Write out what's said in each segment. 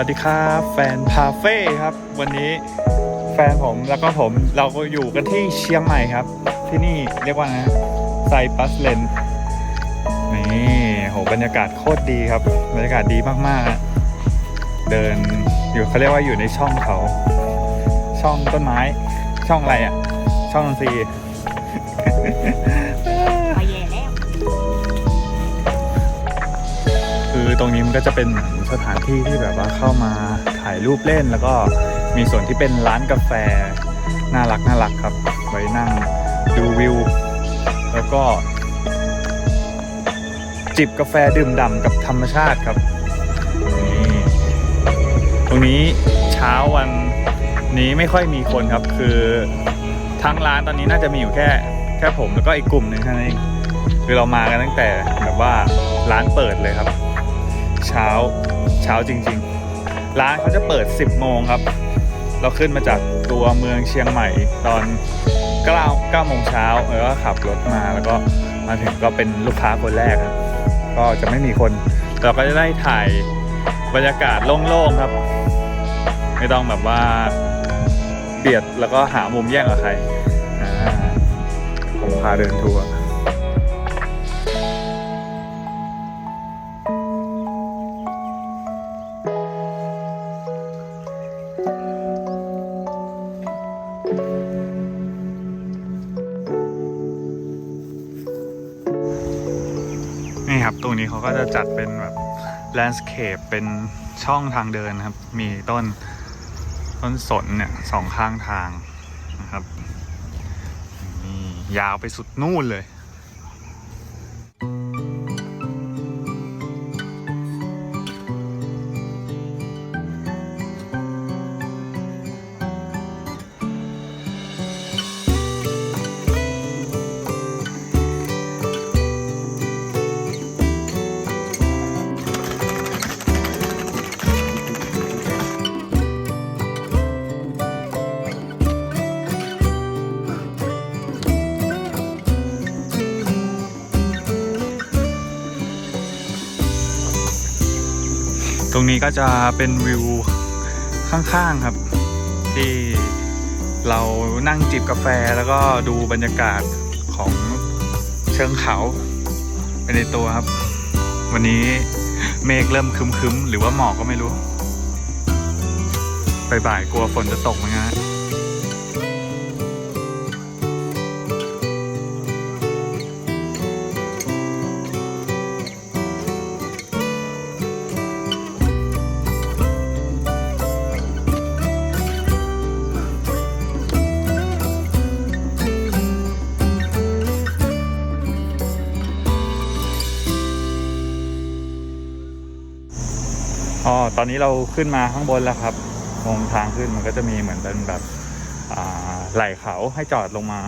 สวัสดีครับ แฟนพาเฟ่ครับ วันนี้แฟนผมแล้วก็ผมเราก็อยู่กันที่เชียงใหม่ครับ ที่นี่เรียกว่าไงไซปัสเลนนี่โหบรรยากาศโคตรดีครับ บรรยากาศดีมากๆอะเดินอยู่เขาเรียกว่าอยู่ในช่องเขา ช่องต้นไม้ ช่องอะไรอะ ช่องดนตรีไปแย่แล้วคือตรงนี้มันก็จะเป็นเหมือน สถานที่ที่แบบว่าเข้ามาถ่ายรูปเล่น แล้วก็มีส่วนที่เป็นร้านกาแฟน่ารักน่ารักครับ ไว้นั่งดูวิว แล้วก็ จิบกาแฟดื่มด่ำกับธรรมชาติครับนี่ตรงนี้เช้าวันนี้ไม่ค่อยมีคนครับ คือทั้งร้านตอนนี้น่าจะมีอยู่แค่แค่ผมแล้วก็อีกกลุ่มหนึ่งเท่านั้นเองคือเรามากันตั้งแต่แบบว่าร้านเปิดเลยครับ เช้า เช้าจริง ๆ ร้านเขาจะเปิด 10 โมงครับ เราขึ้นมาจากตัวเมืองเชียงใหม่ตอน9 9โมงเช้าแล้วก็ขับรถมาแล้วก็มาถึงก็เป็นลูกค้าคนแรกครับ ก็จะไม่มีคนเราก็จะได้ถ่ายบรรยากาศโล่งๆครับ ไม่ต้องแบบว่าเบียดแล้วก็หามุมแย่งกับใครผมพาเดินทัวร์ ครับ ตรงนี้เขาก็จะจัดเป็นแบบแลนด์สเคปเป็นช่องทางเดินนะครับ มีต้นต้นสนเนี่ยสองข้างทางนะครับนี่ยาวไปสุดนู่นเลย รงนี้ก็จะเป็นวิวข้างๆครับ ที่เรานั่งจิบกาแฟแล้วก็ดูบรรยากาศของเชิงเขาไปในตัวครับ วันนี้เมฆเริ่มคึมๆ หรือว่าหมอกก็ไม่รู้บ่ายๆกลัวฝนจะตกเหมือนกัน ตอนนี้เราขึ้นมาข้างบนแล้วครับตรงทางขึ้นมันก็จะมีเหมือนเป็นแบบไหล่เขาให้จอดลงมา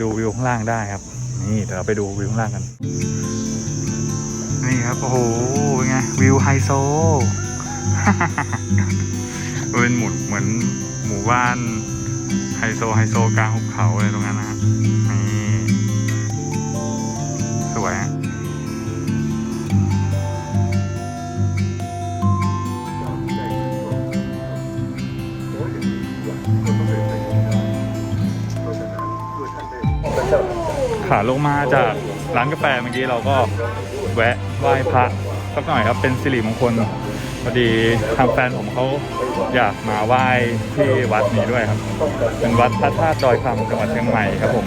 ดูวิวข้างล่างได้ครับ นี่เดี๋ยวเราไปดูวิวข้างล่างกัน นี่ครับ โอ้โหเป็นไงวิวไฮโซเป็นหมุดเหมือนหมู่บ้านไฮโซไฮโซกลางหุบเขาอะไรตรงนั้นนะฮะนี่สวย ขาลงมาจากร้านกาแฟเมื่อกี้เราก็แวะไหว้พระสักหน่อยครับเป็นสิริมงคลพอดีทางแฟนผมเขาอยากมาไหว้ที่วัดนี้ด้วยครับ เป็นวัดพระธาตุดอยคำจังหวัดเชียงใหม่ครับผม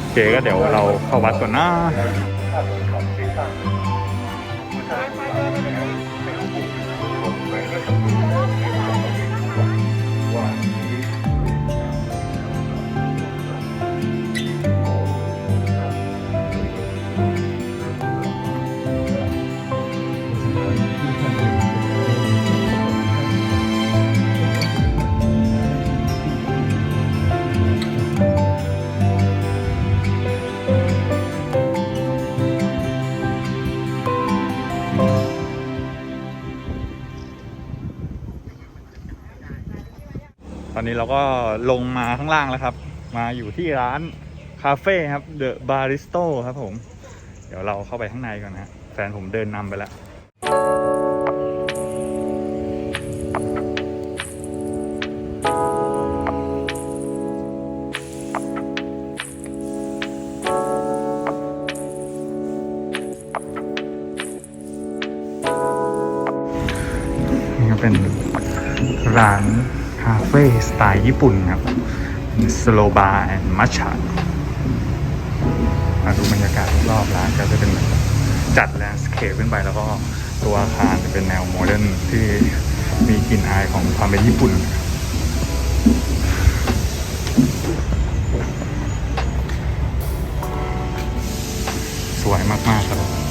โอเคก็เดี๋ยวเราเข้าวัดก่อนนะ นี้เราก็ลงมาข้างล่างแล้วครับ มาอยู่ที่ร้านคาเฟ่ครับเดอะบาริสโตครับผม เดี๋ยวเราเข้าไปข้างในก่อนนะแฟนผมเดินนำไปแล้วเป็นร้านาเฟ่สไตล์ญี่ปุ่นครับสโลบาร์แอนด์มัชชามาดูบรรยากาศรอบร้านก็จะเป็นแบบจัดแลนด์สเคปขึ้นไปแล้วก็ตัวอาคารจะเป็นแนวโมเดิร์นที่มีกลิ่นอายของความเป็นญี่ปุ่น สวยมาก ๆ ครับ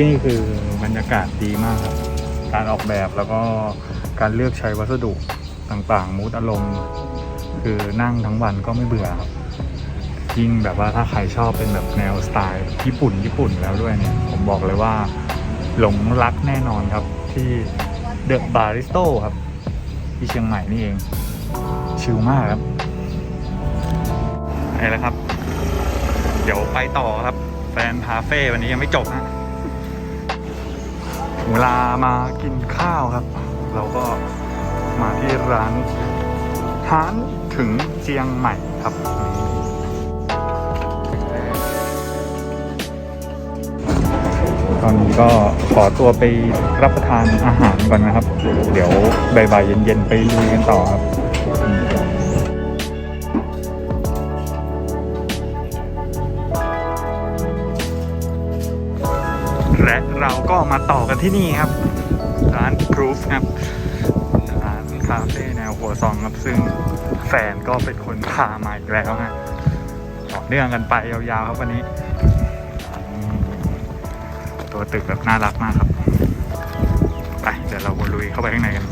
ที่นี่คือบรรยากาศดีมากครับ การออกแบบแล้วก็การเลือกใช้วัสดุต่างๆ มูดอารมณ์คือนั่งทั้งวันก็ไม่เบื่อครับ ยิ่งแบบว่าถ้าใครชอบเป็นแบบแนวสไตล์ญี่ปุ่นญี่ปุ่นแล้วด้วยเนี่ย ผมบอกเลยว่าหลงรักแน่นอนครับที่เดอะบาริสโตครับ ที่เชียงใหม่นี่เอง ชิลมากครับไปแล้วครับ เดี๋ยวไปต่อครับ แฟนคาเฟ่วันนี้ยังไม่จบนะ เวลามากินข้าวครับ เราก็มาที่ร้านฮานถึงเจียงใหม่ครับ ตอนนี้ก็ขอตัวไปรับประทานอาหารก่อนนะครับ เดี๋ยวบ่ายๆเย็นๆไปลุยกันต่อครับ ก็มาต่อกันที่นี่ครับ ร้าน Proof ครับ ร้านคาเฟ่แนวหัวซองครับ ซึ่งแฟนก็เป็นคนพามาอีกแล้วฮะต่อเนื่องกันไปยาวๆครับวันนี้ ตัวตึกแบบน่ารักมากครับ ไป เดี๋ยวเราวนลุยเข้าไปข้างในกัน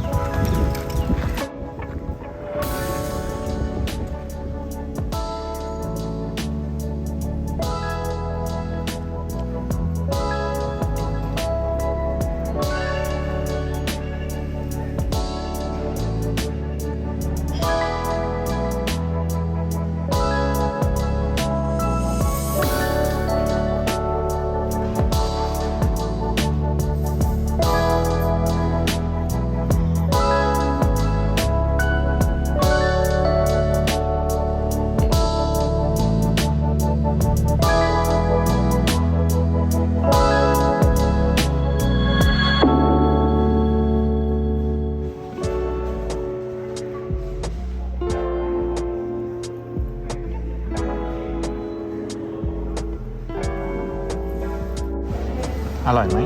อร่อยไหม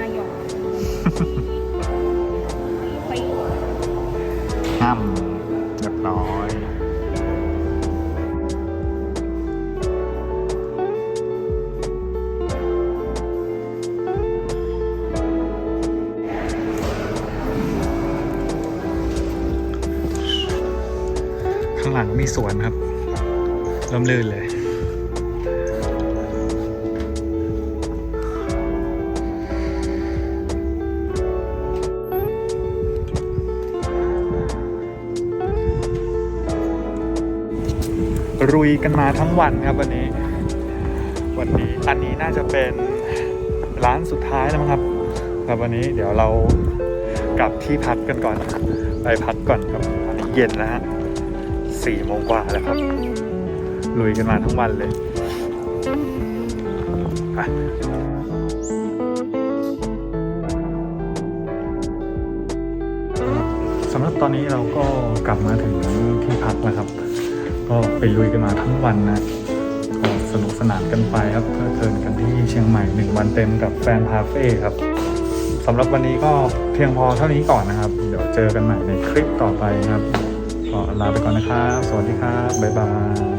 อายอไปห้ามเรียบร้อยข้างหลังมีสวนครับร่มรื่นเลย รุยกันมาทั้งวันครับวันนี้ วันนี้อันนี้น่าจะเป็นร้านสุดท้ายแล้วมั้งครับครับวันนี้เดี๋ยวเรากลับที่พักกันก่อน ไปพักก่อนครับตอนนี้เย็นแล้วฮะสี่โมงกว่าแล้วครับ ลุยกันมาทั้งวันเลยสำหรับตอนนี้เราก็กลับมาถึงที่พักแล้วครับ ก็ไปลุยกันมาทั้งวันนะก็สนุกสนานกันไปครับเพลิดเพลินกันที่เชียงใหม่หนึ่งวันเต็มกับแฟนพาเฟ่ครับสำหรับวันนี้ก็เพียงพอเท่านี้ก่อนนะครับ เดี๋ยวเจอกันใหม่ในคลิปต่อไปครับก็ลาไปก่อนนะครับ สวัสดีครับ บ๊ายบาย